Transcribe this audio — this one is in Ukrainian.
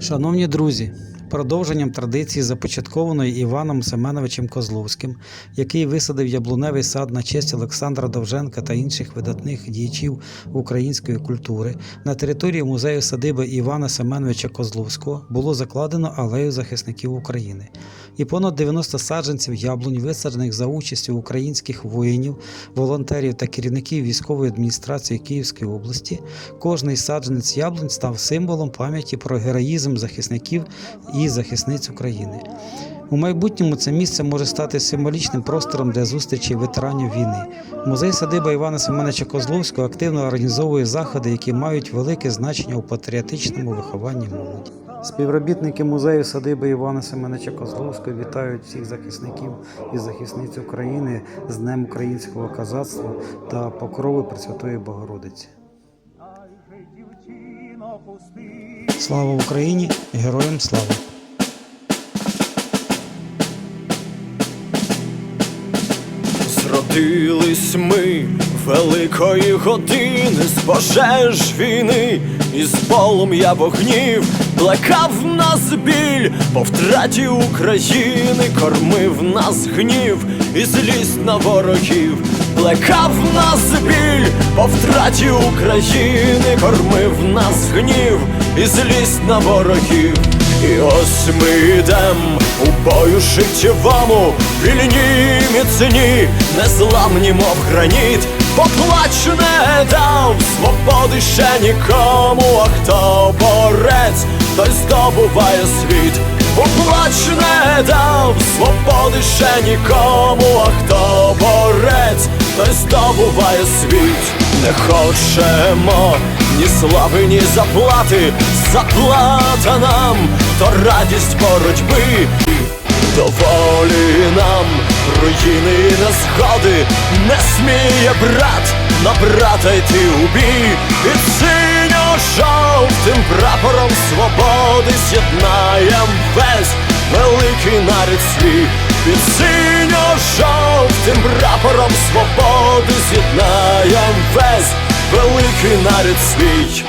Шановні друзі, продовженням традиції, започаткованої Іваном Семеновичем Козловським, який висадив яблуневий сад на честь Олександра Довженка та інших видатних діячів української культури, на території музею садиби Івана Семеновича Козловського було закладено алею захисників України. І понад 90 саджанців яблунь, висаджених за участю українських воїнів, волонтерів та керівників військової адміністрації Київської області, кожний саджанець яблунь став символом пам'яті про героїзм захисників і захисниць України. У майбутньому це місце може стати символічним простором для зустрічі ветеранів війни. Музей садиба Івана Семеновича Козловського активно організовує заходи, які мають велике значення у патріотичному вихованні молоді. Співробітники музею садиби Івана Семеновича Козловського вітають всіх захисників і захисниць України з Днем українського козацтва та покрови Пресвятої Богородиці. Слава Україні! Героям слава! Зродились ми великої години з пожеж війни, і з полум'я вогнів плекав нас біль по втраті України, кормив нас гнів і злість на ворогів, плекав нас біль по втраті України, кормив нас гнів і злість на ворогів. І ось ми йдем у бою життєвому, вільні міцні, незламні, мов граніт, поплач не дав свободи ще нікому, а хто борець, той здобуває світ, поплач не дав свободи ще нікому, а хто борець, той здобуває світ, не хочемо ні слави, ні заплати, заплата нам, то радість боротьби, доволі нам, руїни і незгоди, не сміє брат на брата йти у бій, і синьо-жовтим прапором свободи з'єднаєм весь великий нарід свій, під синьо-жовтим прапором свободи з'єднаєм весь великий нарід свій.